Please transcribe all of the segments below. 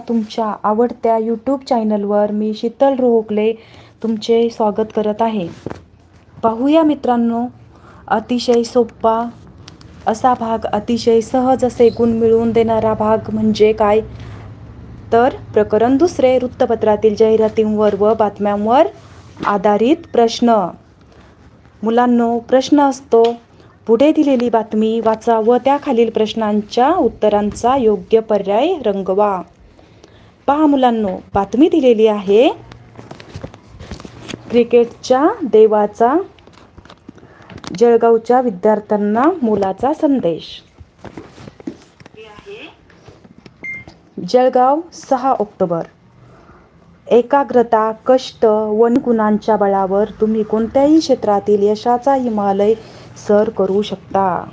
तुमच्या आवडत्या यूट्यूब चॅनलवर मी शीतल रोहकले तुमचे स्वागत करत आहे. पाहूया मित्रांनो अतिशय सोपा असा भाग अतिशय सहज असे गुण मिळवून देणारा भाग म्हणजे काय? तर प्रकरण दुसरे वृत्तपत्रातील जाहिरातींवर व बातम्यांवर आधारित प्रश्न. मुलांनो प्रश्न असतो पुढे दिलेली बातमी वाचा व त्याखालील प्रश्नांच्या उत्तरांचा योग्य पर्याय रंगवा. पहा मुलांनो बातमी दिलेली आहे. क्रिकेटच्या देवाचा जळगावच्या विद्यार्थ्यांना मोलाचा संदेश. जळगाव सहा ऑक्टोबर. एकाग्रता कष्ट वन गुणांच्या बळावर तुम्ही कोणत्याही क्षेत्रातील यशाचा हिमालय सर करू शकता.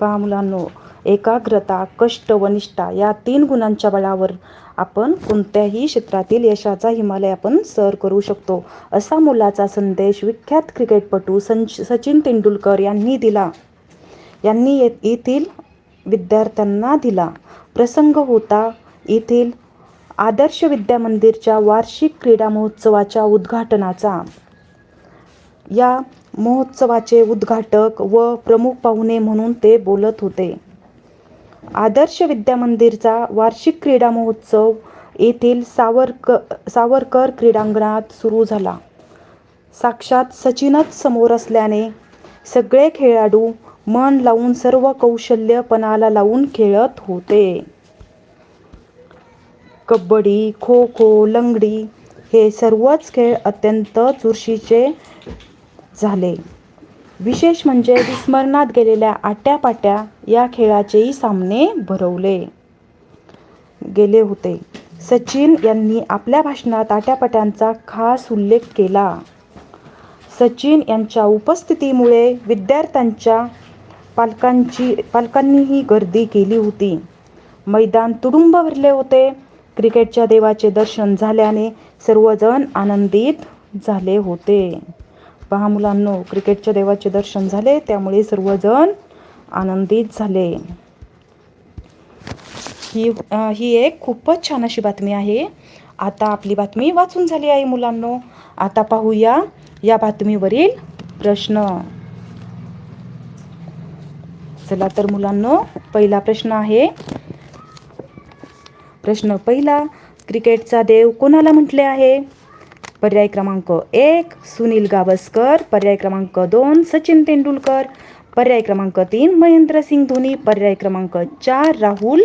पहा मुलांनो एकाग्रता कष्ट व निष्ठा या तीन गुणांच्या बळावर आपण कोणत्याही क्षेत्रातील यशाचा हिमालय आपण सर करू शकतो असा मुलाचा संदेश विख्यात क्रिकेटपटू संच सचिन तेंडुलकर यांनी दिला. यांनी ये येथील विद्यार्थ्यांना दिला. प्रसंग होता येथील आदर्श विद्यामंदिरच्या वार्षिक क्रीडा महोत्सवाच्या उद्घाटनाचा. या महोत्सवाचे उद्घाटक व प्रमुख पाहुणे म्हणून ते बोलत होते. आदर्श विद्यामंदिरचा वार्षिक क्रीडा महोत्सव येथील सावरक सावरकर क्रीडांगणात सुरू झाला. साक्षात सचिनच समोर असल्याने सगळे खेळाडू मन लावून सर्व कौशल्य पणाला लावून खेळत होते. कबड्डी खो खो लंगडी हे सर्वच खेळ अत्यंत चुरशीचे झाले. विशेष म्हणजे विस्मरणात गेलेल्या आट्यापाट्या या खेळाचेही सामने भरवले गेले होते. सचिन यांनी आपल्या भाषणात आट्यापाट्यांचा खास उल्लेख केला. सचिन यांच्या उपस्थितीमुळे विद्यार्थ्यांच्या पालकांची पालकांनीही गर्दी केली होती. मैदान तुडुंब भरले होते. क्रिकेटच्या देवाचे दर्शन झाल्याने सर्वजण आनंदित झाले होते. पहा मुलांनो क्रिकेटच्या देवाचे दर्शन झाले त्यामुळे सर्वजण आनंदित झाले. ही ही एक खूपच छान अशी बातमी आहे. आता आपली बातमी वाचून झाली आहे मुलांनो. आता पाहूया या बातमीवरील प्रश्न. चला तर मुलांनो पहिला प्रश्न आहे. प्रश्न पहिला क्रिकेटचा देव कोणाला म्हटले आहे? पर्याय क्रमांक एक सुनील गावस्कर. पर्याय क्रमांक दोन सचिन तेंडुलकर. पर्याय क्रमांक तीन महेंद्रसिंग धोनी. पर्याय क्रमांक चार राहुल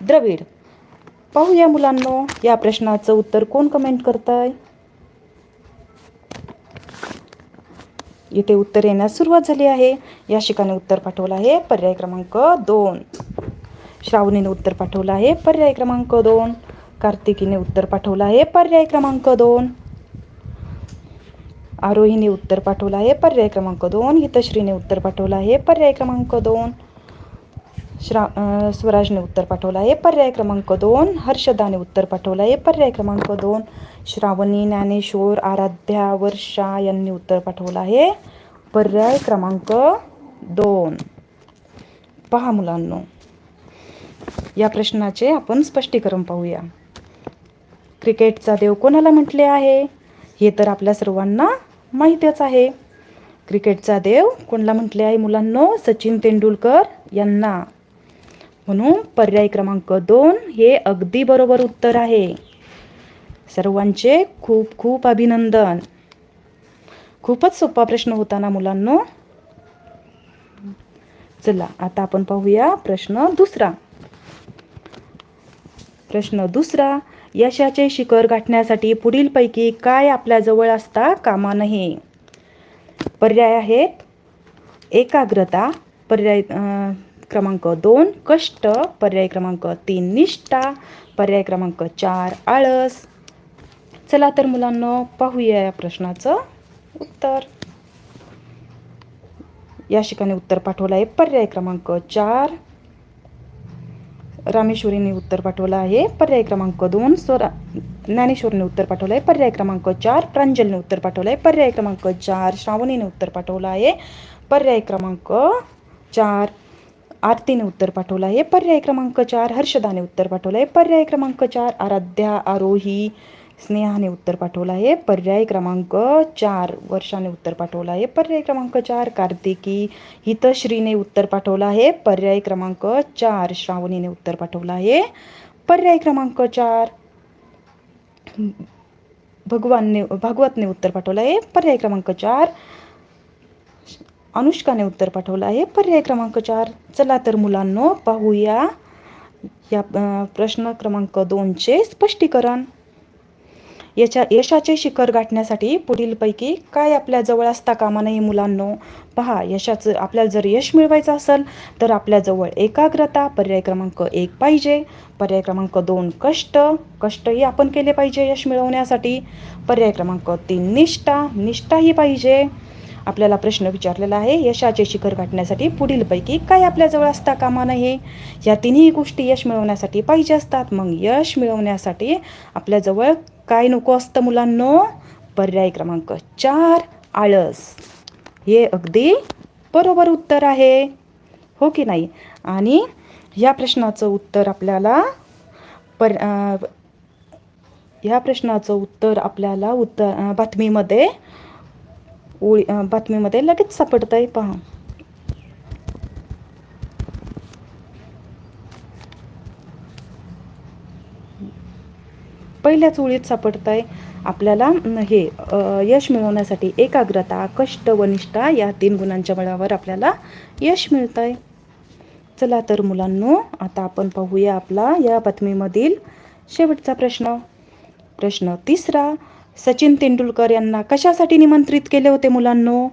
द्रविड. पाहूया मुलांनो या प्रश्नाचं उत्तर कोण कमेंट करत आहे इथे उत्तर येण्यास सुरुवात झाली आहे. या शिकाने उत्तर पाठवलं आहे. पर्याय क्रमांक दोन. श्रावणीने उत्तर पाठवलं आहे. पर्याय क्रमांक दोन. कार्तिकीने उत्तर पाठवलं आहे. पर्याय क्रमांक दोन. आरोहीने उत्तर पाठवलं आहे. पर्याय क्रमांक दोन हितश्रीने उत्तर पाठवलं आहे. पर्याय क्रमांक दोन श्रा स्वराजने उत्तर पाठवलं आहे. पर्याय क्रमांक दोन हर्षदाने उत्तर पाठवलं आहे. पर्याय क्रमांक दोन श्रावणी ज्ञानेश्वर आराध्या वर्षा यांनी उत्तर पाठवलं आहे. पर्याय क्रमांक दोन. पहा मुलांनो या प्रश्नाचे आपण स्पष्टीकरण पाहूया. क्रिकेटचा देव कोणाला म्हटले आहे? हे तर आपल्या सर्वांना माहितीच आहे. क्रिकेटचा देव कोणाला म्हटले आहे मुलांनो? सचिन तेंडुलकर यांना. म्हणून पर्याय क्रमांक दोन हे अगदी बरोबर उत्तर आहे. सर्वांचे खूप खूप अभिनंदन. खूपच सोपा प्रश्न होता ना मुलांनो? चला आता आपण पाहूया प्रश्न दुसरा. प्रश्न दुसरा. यशाचे शिखर गाठण्यासाठी पुढीलपैकी काय आपल्याजवळ असता कामा नये. पर्याय आहेत. एकाग्रता पर्याय क्रमांक दोन कष्ट पर्याय क्रमांक तीन निष्ठा पर्याय क्रमांक चार आळस. चला तर मुलांना पाहूया या प्रश्नाचं उत्तर. या ठिकाणी उत्तर पाठवलं आहे पर्याय क्रमांक चार रामेश्वरीने उत्तर पाठवलं आहे. पर्याय क्रमांक दोन स्वरा ज्ञानेश्वरीने उत्तर पाठवलं आहे पर्याय क्रमांक चार प्रांजलने उत्तर पाठवलं आहे पर्याय क्रमांक चार श्रावणीने उत्तर पाठवलं आहे. पर्याय क्रमांक चार आरतीने उत्तर पाठवलं आहे. पर्याय क्रमांक चार हर्षदाने उत्तर पाठवलं आहे पर्याय क्रमांक चार आराध्या आरोही स्नेहाने उत्तर पाठवलं आहे. पर्याय क्रमांक चार वर्षाने उत्तर पाठवलं आहे. पर्याय क्रमांक चार कार्तिकी हितश्रीने उत्तर पाठवलं आहे. पर्याय क्रमांक चार श्रावणीने उत्तर पाठवलं आहे. पर्याय क्रमांक चार भगवानने भागवतने उत्तर पाठवलं आहे. पर्याय क्रमांक चार अनुष्काने उत्तर पाठवलं आहे. पर्याय क्रमांक चार चला तर मुलांनो पाहूया. या प्रश्न क्रमांक दोनचे स्पष्टीकरण. याच्या यशाचे शिखर गाठण्यासाठी पुढीलपैकी काय आपल्याजवळ असता कामा नये मुलांनो? पहा यशाचं आपल्याला जर यश मिळवायचं असेल तर आपल्याजवळ एकाग्रता पर्याय क्रमांक एक पाहिजे. पर्याय क्रमांक दोन कष्ट. कष्टही आपण केले पाहिजे यश मिळवण्यासाठी. पर्याय क्रमांक तीन निष्ठा. निष्ठाही पाहिजे. आपल्याला प्रश्न विचारलेला आहे यशाचे शिखर गाठण्यासाठी पुढीलपैकी काय आपल्याजवळ असता कामा नये? या तिन्ही गोष्टी यश मिळवण्यासाठी पाहिजे असतात. मग यश मिळवण्यासाठी आपल्याजवळ काय नको असतं मुलांनो? पर्याय क्रमांक चार आळस. हे अगदी बरोबर उत्तर आहे. हो की नाही? आणि या प्रश्नाचं उत्तर आपल्याला पर ह्या या प्रश्नाचं उत्तर आपल्याला उत्तर बातमीमध्ये ओळी बातमीमध्ये लगेच सापडतं आहे पहा. पहिल्याच ओळीत सापडत आहे आपल्याला हे यश मिळवण्यासाठी एकाग्रता कष्ट व निष्ठा या तीन गुणांच्या बळावर आपल्याला यश मिळतं आहे चला तर मुलांनो आता आपण पाहूया आपला या बातमीमधील शेवटचा प्रश्न. प्रश्न तिसरा सचिन तेंडुलकर यांना कशासाठी निमंत्रित केले होते मुलांनो?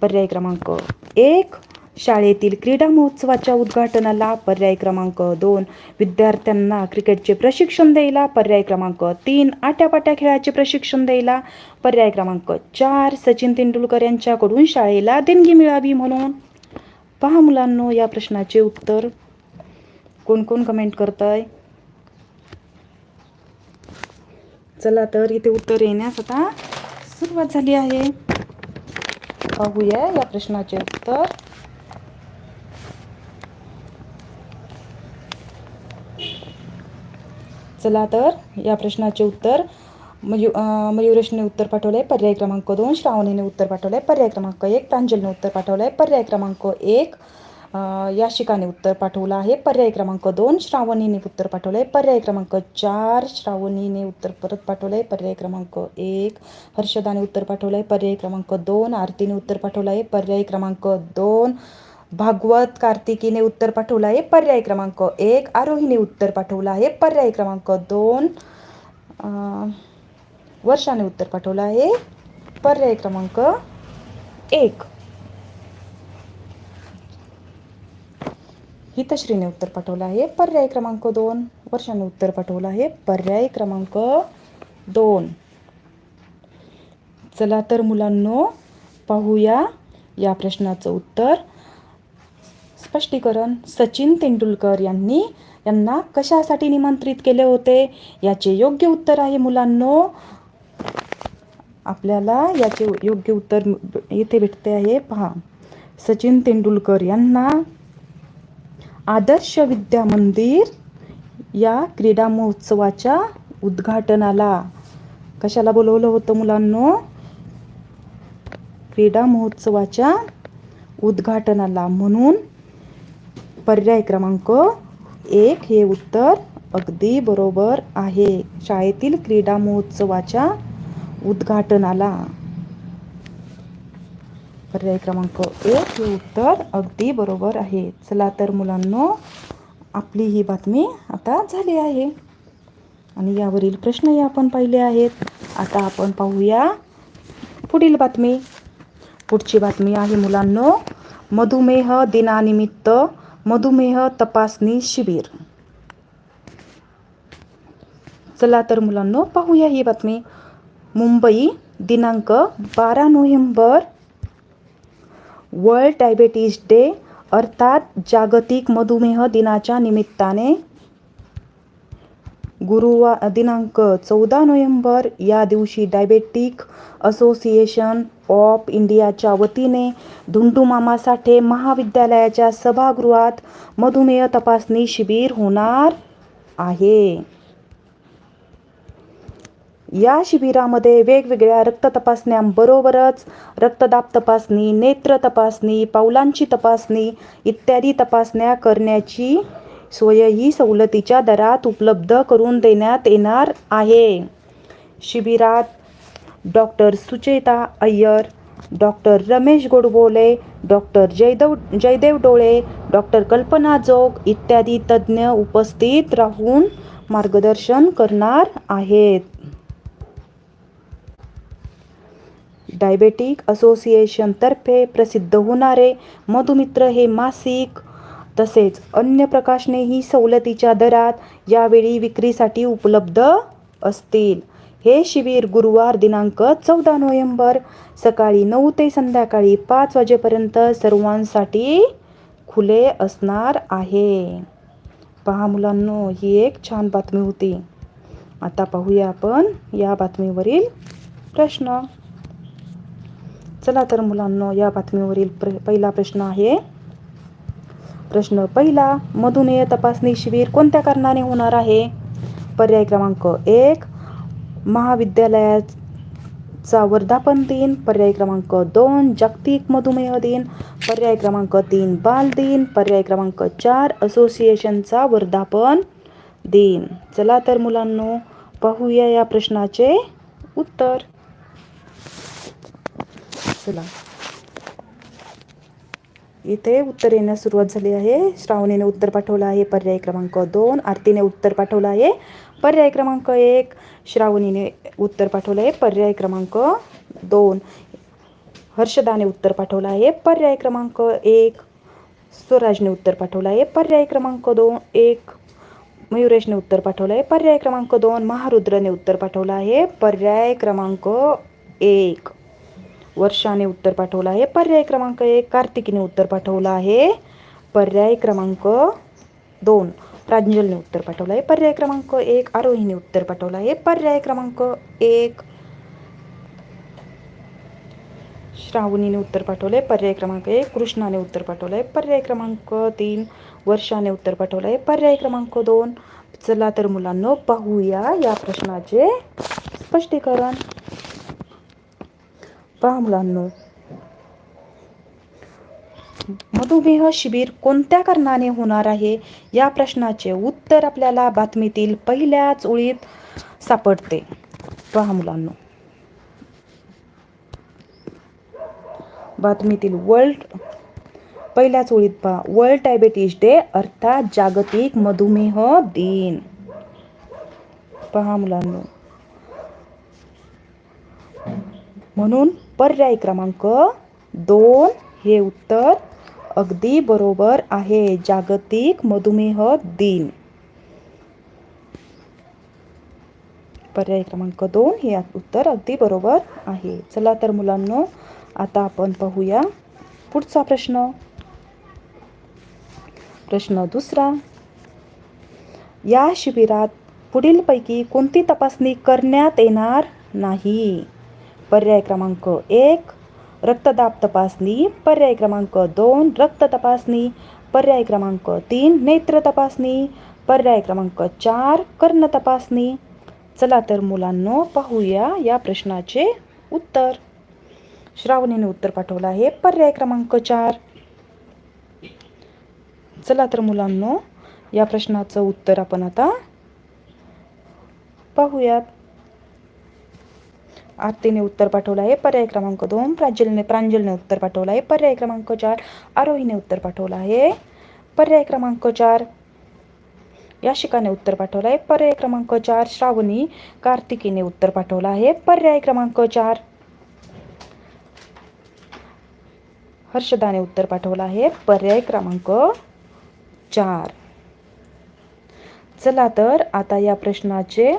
पर्याय क्रमांक एक शाळेतील क्रीडा महोत्सवाच्या उद्घाटनाला पर्याय क्रमांक दोन. विद्यार्थ्यांना क्रिकेटचे प्रशिक्षण द्यायला पर्याय क्रमांक तीन. आट्यापाट्या खेळाचे प्रशिक्षण द्यायला पर्याय क्रमांक चार. सचिन तेंडुलकर यांच्याकडून शाळेला देणगी मिळावी म्हणून. पहा मुलांनो या प्रश्नाचे उत्तर. कोण कोण कमेंट करताय? चला तर इथे उत्तर येण्यास आता सुरुवात झाली आहे. पाहूया या प्रश्नाचे उत्तर. चला तर या प्रश्नाचे उत्तर. मयू मयुरेशने उत्तर आहे पर्याय क्रमांक दोन श्रावणीने उत्तर पाठवलं आहे पर्याय क्रमांक एक प्रांजलने उत्तर पाठवलं आहे पर्याय क्रमांक एक याशिकाने उत्तर पाठवलं आहे पर्याय क्रमांक दोन श्रावणीने उत्तर पाठवलं आहे पर्याय क्रमांक चार श्रावणीने उत्तर परत पाठवलं आहे पर्याय क्रमांक एक हर्षदाने उत्तर पाठवलं आहे पर्याय क्रमांक दोन आरतीने उत्तर पाठवलं आहे पर्याय क्रमांक दोन भागवत कार्तिकीने उत्तर पाठवलं आहे. पर्याय क्रमांक एक आरोहीने उत्तर पाठवलं आहे. पर्याय क्रमांक दोन वर्षाने उत्तर पाठवलं आहे. पर्याय क्रमांक एक. हितश्रीने उत्तर पाठवलं आहे. पर्याय क्रमांक दोन वर्षाने उत्तर पाठवलं आहे. पर्याय क्रमांक दोन. चला तर मुलांनो पाहूया या प्रश्नाचं उत्तर. स्पष्टीकरण सचिन तेंडुलकर यांनी यांना कशासाठी निमंत्रित केले होते? याचे योग्य उत्तर आहे मुलांनो. आपल्याला याचे योग्य उत्तर इथे भेटते आहे. पहा. सचिन तेंडुलकर यांना आदर्श विद्या मंदिर या क्रीडा महोत्सवाच्या उद्घाटनाला कशाला बोलवलं होतं मुलांनो? क्रीडा महोत्सवाच्या उद्घाटनाला म्हणून पर्याय क्रमांक एक हे उत्तर अगदी बरोबर आहे. शाळेतील क्रीडा महोत्सवाच्या उद्घाटनाला. पर्याय क्रमांक एक हे उत्तर अगदी बरोबर आहे. चला तर मुलांनो आपली ही बातमी आता झाली आहे. आणि यावरील प्रश्नही आपण पाहिले आहेत. आता आपण पाहूया पुढील बातमी. पुढची बातमी आहे मुलांनो मधुमेह दिनानिमित्त मधुमेह तपासणी शिबिर. चला तर मुलांनो पाहूया ही बातमी. मुंबई दिनांक बारा नोव्हेंबर वर्ल्ड डायबेटीज डे अर्थात जागतिक मधुमेह दिनाच्या निमित्ताने. गुरुवार दिनांक चौदा नोव्हेंबर या दिवशी डायबेटिक असोसिएशन ऑफ इंडियाच्या वतीने धुंडू मामा साठे महाविद्यालयाच्या सभागृहात मधुमेह तपासणी शिबिर होणार आहे. या शिबिरामध्ये वेगवेगळ्या रक्त तपासण्यांबरोबरच रक्तदाब तपासणी नेत्र तपासणी पावलांची तपासणी इत्यादी तपासण्या करण्याची सोयही सवलतीच्या दरात उपलब्ध करून देण्यात येणार आहे. शिबिरात doctor Sucheta Iyer doctor Ramesh Godbole doctor Jaidev Jaidev Dole doctor Kalpana जोग इत्यादी तज्ज्ञ उपस्थित राहून मार्गदर्शन करणार आहेत. डायबेटिक असोसिएशनतर्फे प्रसिद्ध होणारे मधुमित्र हे मासिक तसेच अन्य प्रकाशनेही सवलतीच्या दरात यावेळी विक्रीसाठी उपलब्ध असतील. हे शिबिर गुरुवार दिनांक चौदा नोव्हेंबर सकाळी नऊ ते संध्याकाळी पाच वाजेपर्यंत सर्वांसाठी खुले असणार आहे. पहा मुलांनो ही एक छान बातमी होती. आता पाहूया आपण या बातमीवरील प्रश्न. चला तर मुलांनो या बातमीवरील प्र पहिला प्रश्न आहे. प्रश्न पहिला मधुमेह तपासणी शिबिर कोणत्या कारणाने होणार आहे? पर्याय क्रमांक एक महाविद्यालयाचा वर्धापन दिन पर्याय क्रमांक दोन जागतिक मधुमेह दिन पर्याय क्रमांक तीन बाल दिन पर्याय क्रमांक चार असोसिएशनचा वर्धापन दिन. चला तर मुलांनो पाहूया या प्रश्नाचे उत्तर. चला. इथे उत्तर येण्यास सुरुवात झाली आहे. श्रावणीने उत्तर पाठवलं आहे. पर्याय क्रमांक दोन आरतीने उत्तर पाठवलं आहे. पर्याय क्रमांक एक श्रावणीने उत्तर पाठवलं आहे. पर्याय क्रमांक दोन हर्षदाने उत्तर पाठवलं आहे. पर्याय क्रमांक एक स्वराजने उत्तर पाठवलं आहे. पर्याय क्रमांक दोन एक मयुरेशने उत्तर पाठवलं आहे. पर्याय क्रमांक दोन महारुद्रने उत्तर पाठवलं आहे. पर्याय क्रमांक एक वर्षाने उत्तर पाठवलं आहे. पर्याय क्रमांक एक कार्तिकीने उत्तर पाठवलं आहे. पर्याय क्रमांक दोन प्रांजलने उत्तर पाठवलं आहे पर्याय क्रमांक एक आरोहीने उत्तर पाठवलं आहे पर्याय क्रमांक एक श्रावणीने उत्तर पाठवलं आहे पर्याय क्रमांक एक कृष्णाने उत्तर पाठवलं आहे पर्याय क्रमांक तीन वर्षाने उत्तर पाठवलं आहे पर्याय क्रमांक दोन चला तर मुलांनो पाहूया या प्रश्नाचे स्पष्टीकरण. पहा मुलांनो. मधुमेह शिबिर कोणत्या कारणाने होणार आहे? या प्रश्नाचे उत्तर आपल्याला बातमीतील पहिल्याच ओळीत सापडते. पहा मुलांनो. बातमीतील वर्ल्ड पहिल्याच ओळीत पहा. वर्ल्ड डायबेटीज डे अर्थात जागतिक मधुमेह दिन. पहा मुलांनो. म्हणून पर्याय क्रमांक दोन हे उत्तर अगदी बरोबर आहे. जागतिक मधुमेह दिन. पर्याय क्रमांक दोन हे उत्तर अगदी बरोबर आहे. चला तर मुलांनो आता आपण पाहूया पुढचा प्रश्न. प्रश्न दुसरा. या शिबिरात पुढीलपैकी कोणती तपासणी करण्यात येणार नाही? पर्याय क्रमांक एक रक्तदाब तपासणी पर्याय क्रमांक दोन रक्त तपासणी पर्याय क्रमांक तीन नेत्र तपासणी पर्याय क्रमांक चार कर्ण तपासणी. चला तर मुलांनो पाहूया या प्रश्नाचे उत्तर. श्रावणीने उत्तर पाठवलं आहे पर्याय क्रमांक चार. चला तर मुलांनो या प्रश्नाचं उत्तर आपण आता पाहूयात. आरतीने उत्तर पाठवलं आहे. पर्याय क्रमांक दोन प्रांजलने प्रांजलने उत्तर पाठवलं आहे. पर्याय क्रमांक चार आरोहीने उत्तर पाठवलं आहे. पर्याय क्रमांक चार याशिकाने उत्तर पाठवलं आहे. पर्याय क्रमांक चार श्रावणी कार्तिकीने उत्तर पाठवलं आहे. पर्याय क्रमांक चार हर्षदाने उत्तर पाठवलं आहे. पर्याय क्रमांक चार. चला तर आता या प्रश्नाचे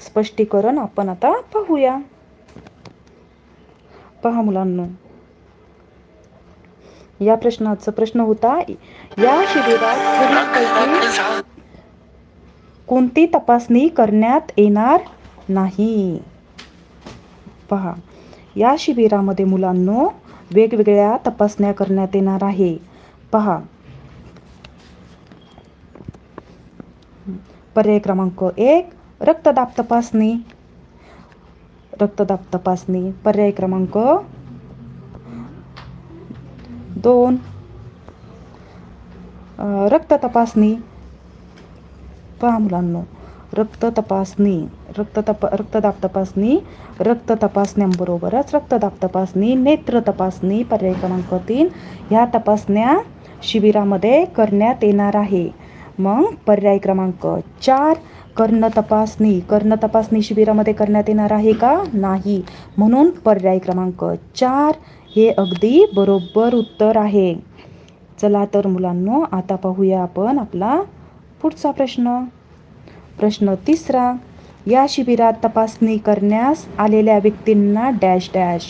स्पष्टीकरण आपण आता पाहूया. पहा मुलांनो. या प्रश्नाचा प्रश्न होता या शिबिरात कोणती तपासणी करण्यात येणार नाही? पहा या शिबिरामध्ये मुलांनो वेगवेगळ्या तपासण्या करण्यात येणार आहे. पहा. पर्याय क्रमांक एक रक्तदाब तपासणी. रक्तदाब तपासणी. पर्याय क्रमांक दोन. रक्त तपासणी. पहा मुलांनो. रक्त तपासणी. रक्त तप रक्तदाब तपासणी. रक्त तपासण्यांबरोबरच रक्तदाब तपासणी. नेत्र तपासणी. पर्याय क्रमांक तीन. ह्या तपासण्या शिबिरामध्ये करण्यात येणार आहे. मग पर्याय क्रमांक चार. कर्ण तपासणी कर्ण तपासणी शिबिरामध्ये करण्यात येणार आहे का? नाही. म्हणून पर्याय क्रमांक चार हे अगदी बरोबर उत्तर आहे. चला तर मुलांनो आता पाहूया आपण आपला पुढचा प्रश्न. प्रश्न तिसरा या शिबिरात तपासणी करण्यास आलेल्या व्यक्तींना डॅश डॅश.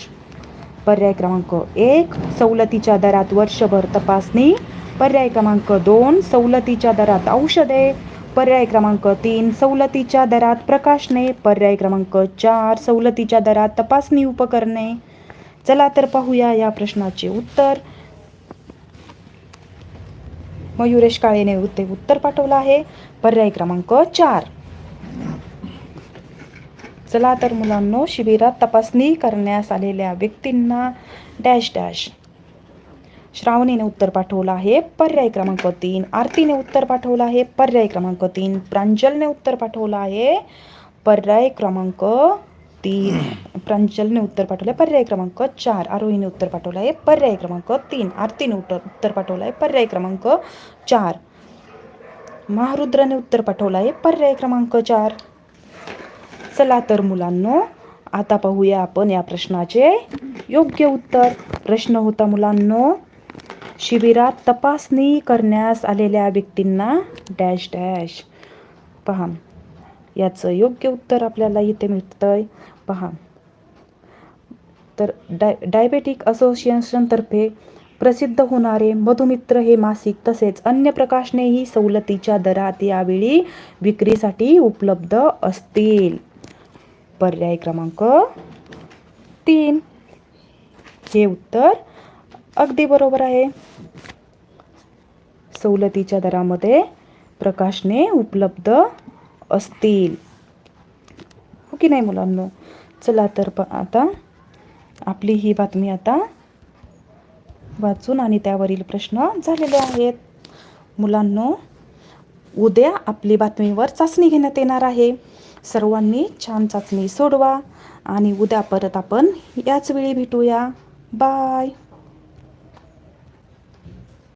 पर्याय क्रमांक एक सवलतीच्या दरात वर्षभर तपासणी. पर्याय क्रमांक दोन सवलतीच्या दरात औषधे. पर्याय क्रमांक तीन सवलतीच्या दरात प्रकाशने पर्याय क्रमांक चार सवलतीच्या दरात तपासणी उपकरणे. चला तर पाहूया या प्रश्नाचे उत्तर. मयुरेश काळेने ते उत्तर पाठवलं आहे. पर्याय क्रमांक चार. चला तर मुलांनो शिबिरात तपासणी करण्यास आलेल्या व्यक्तींना डॅश डॅश. श्रावणीने उत्तर पाठवलं आहे पर्याय क्रमांक तीन. आरतीने उत्तर पाठवलं आहे पर्याय क्रमांक तीन. प्रांजलने उत्तर पाठवलं आहे पर्याय क्रमांक तीन. प्रांजलने उत्तर पाठवलं आहे पर्याय क्रमांक चार. आरोहीने उत्तर पाठवलं आहे पर्याय क्रमांक तीन. आरतीने उत्तर उत्तर पाठवलं आहे पर्याय क्रमांक चार. महारुद्राने उत्तर पाठवलं आहे पर्याय क्रमांक चार. चला तर मुलांनो आता पाहूया आपण या प्रश्नाचे योग्य उत्तर. प्रश्न होता मुलांनो शिबिरात तपासणी करण्यास आलेल्या व्यक्तींना डॅश डॅश. पहा. याचं योग्य उत्तर आपल्याला इथे मिळतंय. पहा. तर डाय डायबेटिक असोसिएशनतर्फे प्रसिद्ध होणारे मधुमित्र हे मासिक तसेच अन्य प्रकाशनेही सवलतीच्या दरात यावेळी विक्रीसाठी उपलब्ध असतील. पर्याय क्रमांक तीन. हे उत्तर अगदी बरोबर आहे. सवलतीच्या दरामध्ये प्रकाशने उपलब्ध असतील. हो की नाही मुलांनो? चला तर प आता आपली ही बातमी आता वाचून आणि त्यावरील प्रश्न झालेले आहेत. मुलांनो उद्या आपली बातमीवर चाचणी घेण्यात येणार आहे. सर्वांनी छान चाचणी सोडवा आणि उद्या परत आपण याच वेळी भेटूया. बाय.